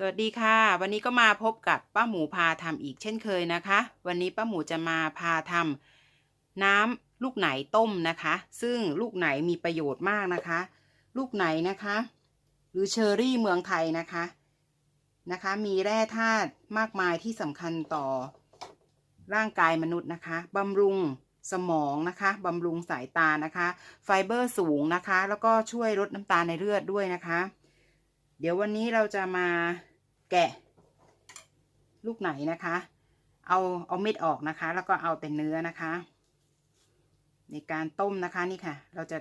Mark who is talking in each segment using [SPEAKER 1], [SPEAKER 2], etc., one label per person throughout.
[SPEAKER 1] สวัสดีค่ะ วันนี้ก็มาพบกับป้าหมูพาทำอีกเช่นเคยนะคะ วันนี้ป้าหมูจะมาพาทำน้ำลูกไหนต้มนะคะ ซึ่งลูกไหนมีประโยชน์มากนะคะ ลูกไหนนะคะ หรือเชอร์รี่เมืองไทยนะคะนะคะ มีแร่ธาตุมากมายที่สำคัญต่อร่างกายมนุษย์นะคะบำรุงสมองนะคะบำรุงสายตานะคะ ไฟเบอร์สูงนะคะ แล้วก็ช่วยลดน้ำตาลในเลือดด้วยนะคะ เดี๋ยววันนี้เราจะมาแกะลูกไหนนะคะ เอาเอาเม็ดออกนะคะ แล้วก็เอาแต่เนื้อนะคะ ในการต้มนะคะนี่ค่ะ เราจะ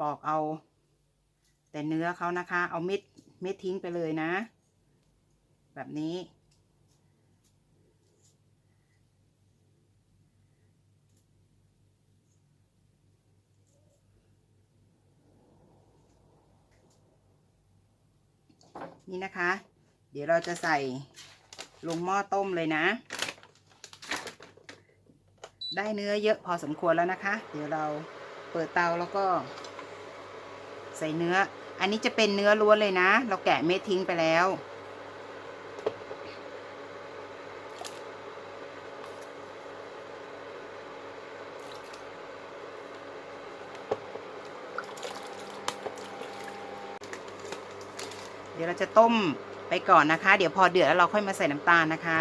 [SPEAKER 1] ปอกเอา แต่เนื้อเขานะคะ เอาเม็ดเม็ดทิ้งไปเลยนะ แบบนี้ นี่นะคะ เดี๋ยวเราจะใส่ลงหม้อต้มเลยนะ ได้เนื้อเยอะพอสมควรแล้วนะคะ เดี๋ยวเราเปิดเตาแล้วก็ ใส่เนื้อ อันนี้จะเป็นเนื้อล้วนเลยนะ เราแกะเม็ดทิ้งไปแล้ว เดี๋ยวเราจะต้มไปก่อนนะคะ เดี๋ยวพอเดือดแล้วเราค่อยมาใส่น้ำตาลนะคะ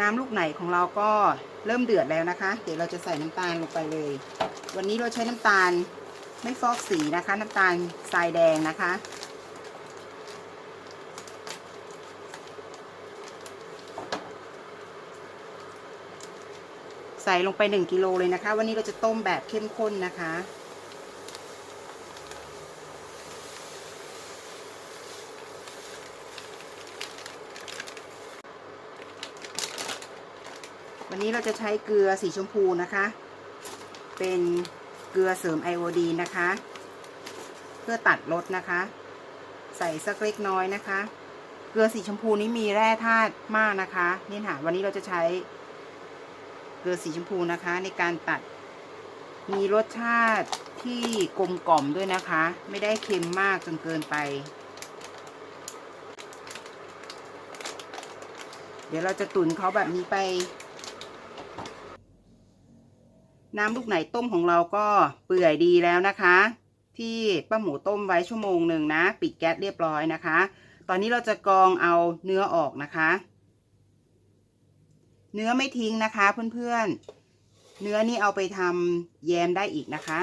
[SPEAKER 1] น้ำลูกไหนของเราก็เริ่มเดือดแล้วนะคะ เดี๋ยวเราจะใส่น้ำตาลลงไปเลย วันนี้เราใช้น้ำตาลไม่ฟอกสีนะคะ น้ำตาลทรายแดงนะคะ ใส่ลงไป 1กิโลเลยนะคะ วันนี้เราจะต้มแบบเข้มข้นนะคะ วันนี้เราจะใช้เกลือสีชมพูนะคะ เป็นเกลือเสริมไอโอดีนะคะ เพื่อตัดรสนะคะ ใส่สักเล็กน้อยนะคะ เกลือสีชมพูนี้มีแร่ธาตุมากนะคะ นี่ค่ะ วันนี้เราจะใช้ ลือสีชมพูนะคะ ในการตัด มีรสชาติที่กลมกล่อมด้วยนะคะ ไม่ได้เค็มมากจนเกินไป เดี๋ยวเราจะตุ๋นเขาแบบนี้ไป น้ำลูกไหนต้มของเราก็เปื่อยดีแล้วนะคะ ที่ป้าหมูต้มไว้ชั่วโมงหนึ่งนะ ปิดแก๊สเรียบร้อยนะคะ ตอนนี้เราจะกรองเอาเนื้อออกนะคะ เนื้อไม่ทิ้งนะคะเพื่อนๆ เนื้อนี่เอาไปทำแยมได้อีกนะคะ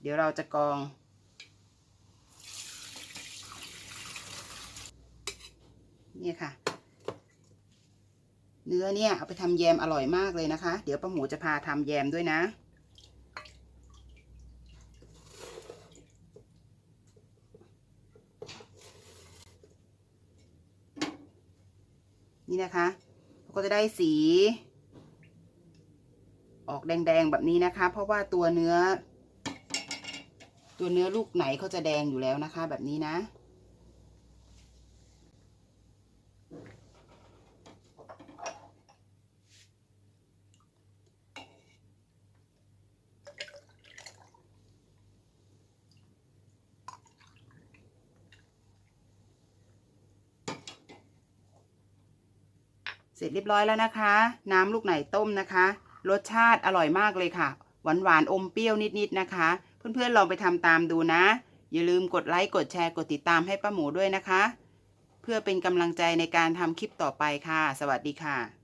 [SPEAKER 1] เดี๋ยวเราจะกรองนี่ค่ะ เนื้อเนี่ยเอาไปทำแยมอร่อยมากเลยนะคะ เดี๋ยวป้าหมูจะพาทำแยมด้วยนะนี่นะคะ ก็จะได้สี ออกแดงๆแบบนี้นะคะ เพราะว่าตัวเนื้อ ตัวเนื้อลูกไหนเขาจะแดงอยู่แล้วนะคะ แบบนี้นะ เสร็จเรียบร้อยแล้วนะคะ น้ำลูกไหนต้มนะคะ รสชาติอร่อยมากเลยค่ะ หวานหวานอมเปรี้ยวนิดๆนะคะ เพื่อนๆลองไปทำตามดูนะ อย่าลืมกดไลค์กดแชร์กดติดตามให้ป้าหมูด้วยนะคะ เพื่อเป็นกำลังใจในการทำคลิปต่อไปค่ะ สวัสดีค่ะ